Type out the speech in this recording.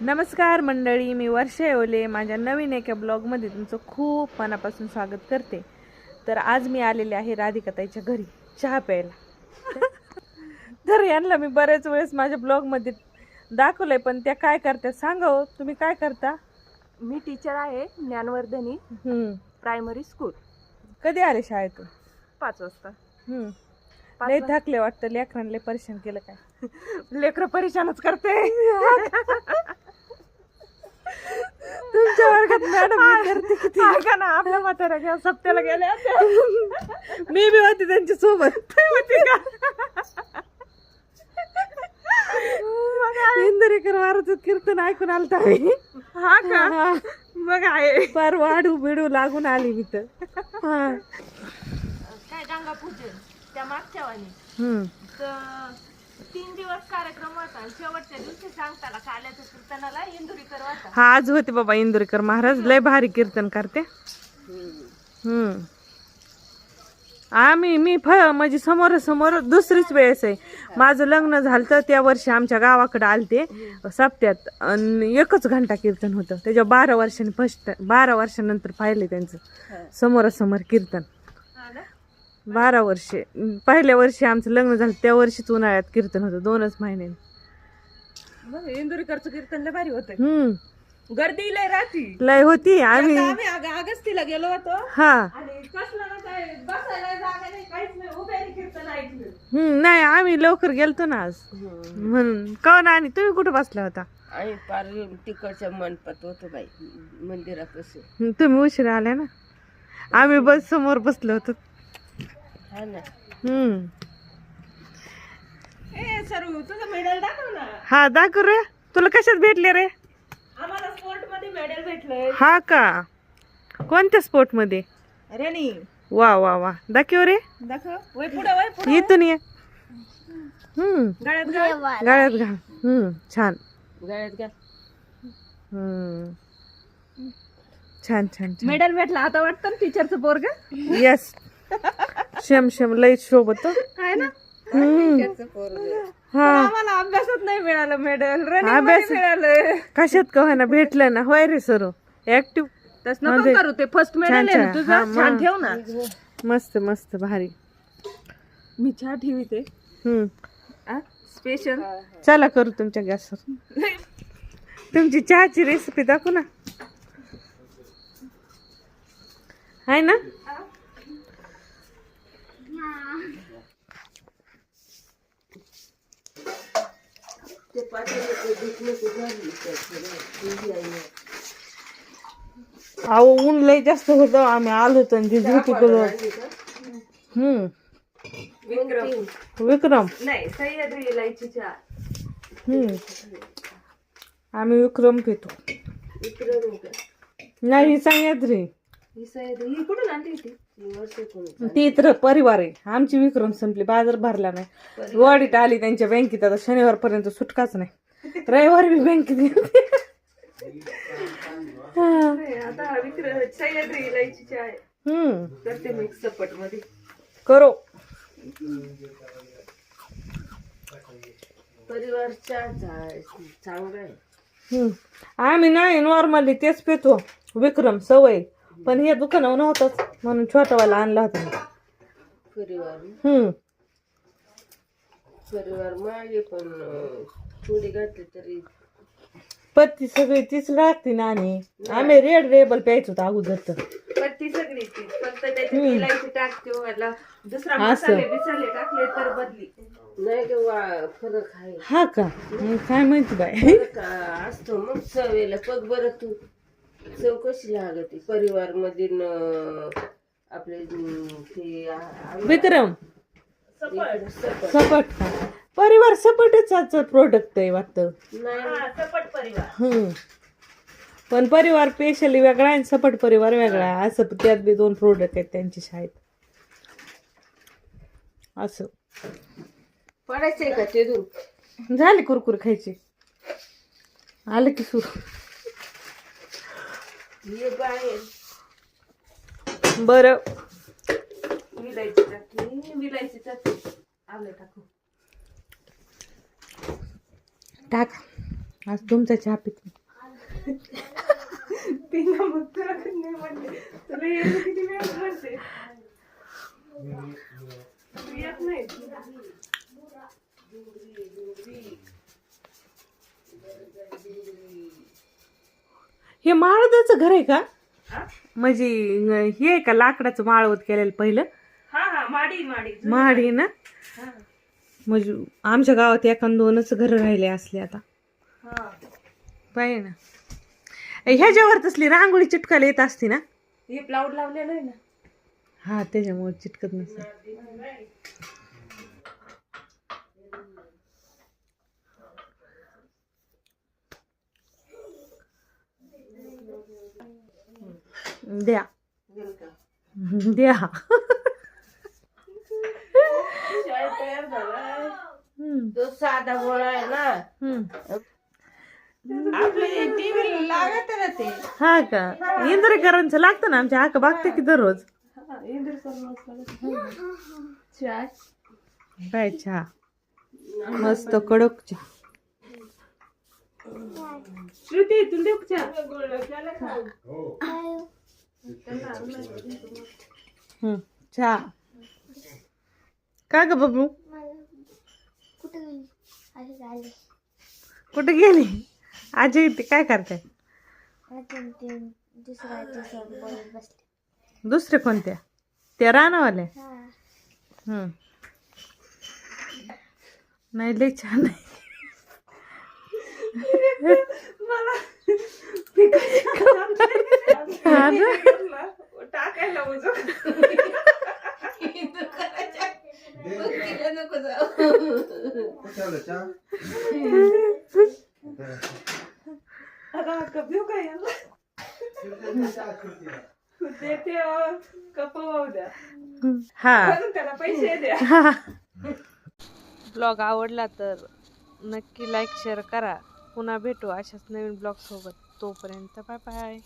नमस्कार मंडळी मी वर्षा येवले. माझ्या नवीन एका ब्लॉगमध्ये तुमचं खूप मनापासून स्वागत करते. तर आज मी आलेले आहे राधिकाताईच्या घरी चहा प्यायला. तर यांना मी बऱ्याच वेळेस माझ्या ब्लॉगमध्ये दाखवलंय पण त्या काय करतात सांगा हो तुम्ही काय करता? मी टीचर आहे ज्ञानवर्धनी हम्म. प्रायमरी स्कूल कधी आले शाळेतून? पाच वाजता. हम्म. पाच लय वाजता. थकले वाटतं लेकरांना लय परेशान केलं काय? लेकरं परेशानच करते. तुमच्या वर्गात मॅडम विद्यार्थी किती ऐका ना? आपल्या म्हाताऱ्या घ्या सप्त्याला गेल्या मी बी होते त्यांच्यासोबत होती का? इंदरेकर महाराज कीर्तन ऐकून आलत आम्ही. हा का? मग आहे. फार वाढू बिडू लागून आली मी तर. हा. काय गंगा पूजन त्या मागच्या वाणी. हम्म. तर तीन दिवस कार्यक्रम होता आणि शेवटच्या दिवशी काल्याच्या कीर्तनाला इंदुरीकर होता. हा आज होते बाबा इंदुरीकर महाराज. लय भारी कीर्तन करते. हम्म. आम्ही मी फ म्हणजे समोर समोर दुसरीच वेळेस आहे. माझं लग्न झालं तर त्या वर्षी आमच्या गावाकडे आलते. सप्त्यात आणि एकच घंटा कीर्तन होतं. त्याच्या बारा वर्षांनी फर्स्ट बारा वर्षानंतर पाहिले त्यांचं. समोरासमोर कीर्तन? बारा वर्षे. पहिल्या वर्षी आमचं लग्न झालं त्या वर्षीच उन्हाळ्यात कीर्तन होतं दोनच महिने. मग इंदुरीकरचं कीर्तन लय भारी होतं हम्म. गर्दी लय राहती. लय होती. आम्ही आता आम्ही अग- अगस्तीला गेलो होतो. हा. आणि कसलं ना काय बसायला जागा नाही काहीच नाही उभ्याने कीर्तन ऐकलं. हम्म नाही आम्ही लवकर गेलतो ना आज. म्हणून कौन आणि तुम्ही कुठं बसला होता? आणि पार तिकडच्या मंडपात होतो बाई मंदिरापासून हम्म, तुम्ही उशिरा आल्या ना? आम्ही बस समोर बसलो होतो. हा दाखव हा रे. तुला कशात भेटले रे? आम्हाला स्पोर्टमध्ये मेडल हा का? कोणत्या स्पोर्टमध्ये रनी. वा वा वा. दाखव रे. दाखव. इथून ये. हम्म. गळ्यात घाल. गाळ्यात घाल. हम्म छान. गळ्यात हम्म. छान छान मेडल भेटला. आता वाटतं टीचरचं पोरग? येस शम शम लय शोभत. आहे ना? आम्हाला अभ्यासात नाही मिळालं मेडल रनिंग अभ्यास- मिळालं कशात कव्हा भेटलं ना. होय रे सर. ऍक्टिव्ह तस नको करू ते फर्स्ट मेडल आहे ना. तुझं छान. ठेव ना. मस्त मस्त. भारी. मी चहा ठेवीते. हम्म. स्पेशल चला करू तुमच्या गॅसवर. तुमची चहाची रेसिपी दाखवू ना. आहे ना? अहो ऊन लय जास्त होतं. आम्ही आलो होतो आणि ती झोपी करू हम्म. विक्रम. विक्रम. नाही सह्याद्री इलायची चहा. हम्म. आम्ही विक्रम पितो. विक्रम? नाही सह्याद्री. ही सह्याद्री ही कुठून आणली होती ती तर परिवार आहे. आमची विक्रम संपली बाजार भरला नाही. ऑडिट आली त्यांच्या बँकेत आता शनिवारपर्यंत सुटकाच नाही. रविवारी बी बँकेत गेलते. नाही, आता विक्रम सह्याद्री इलायची चहा आहे. हम्म. करते मिक्स सपटमध्ये. करो. परिवार चार चांगला आहे. हम्म. आम्ही नाही नॉर्मली तेच पितो. विक्रम सवय. पण हे दुकानावर नव्हतंच म्हणून छोटावाला आणला होता. मी. परिवार हम्म. परिवार मागे पण अं, घातली तरी. पत्ती सगळी तीच लागते ना आणि आम्ही रेड रेबल प्यायचो होतो अगोदर तर पत्ती सगळी ती फक्त त्याच्यात इलायची टाकते वाला दुसरा असं. मसाले बिसाले टाकले तर बदली. नाही वा फरक आहे. हा का? मग काय माहिती बाय फरक आ- असतो मग चवेला. बघ बरं तू. चव कशी लागते. परिवार मधील आपले ते विक्रम. सपट. परिवार सपटच प्रोडक्ट आहे वाटतं. नाही. हा सपट परिवार. हम्म. पण परिवार स्पेशली वेगळा आहे आणि सपट परिवार वेगळा आहे. असं त्यात बी दोन प्रोडक्ट आहेत त्यांच्या शाळेत. असं. पडायचंय का ते दूर झाले कुरकुर खायचे. आलं की सुरू. ये बाहेर. बरं. विलायची चटणी विलायची चटणी आलं टाकू. टाका. आज तुमचा चहा पिते मग तुला नाही म्हणले. तुला यायला किती वेळ म्हणते तू येत नाही. हे माळदाचं घर आहे का? हा? म्हणजे अं, हे आहे का लाकडाचं माळवत केलेलं पहिलं? हा हा माडी माडी. माडी ना? हा. म्हणजे आमच्या गावात एखाद दोनच घर राहिले असले आता. हा. पाहिजे ना. ह्याच्यावर तसली रांगोळी चिटकायला येत असते ना? हे प्लाउड लावलेलं आहे ना? हा त्याच्यामुळे चिटकत नसेल द्या. द्या. तयार झाला हम्म, तो साधा गोळा आहे ना. हम्म. आपल्या टीव्ही लागत ना ते. हा का? इंद्रकरांचं लागतं ना आमच्या आका बघते की दररोज. काय चहा? मस्त कडक चहा. श्रुती तुला देऊ का चहा? हम्म, चहा. का ग बाबू कुठे गेली? आजी इथे काय करते? दुसरे कोणत्या त्या रानावाल्या हम्म. नाही लय छान आहे. मला टाकायला उजो नको जाऊ देते द्या त्याला पैसे द्या ब्लॉग आवडला तर नक्की लाईक शेअर करा. पुन्हा भेटू अशाच नवीन ब्लॉग सोबत. तोपर्यंत बाय बाय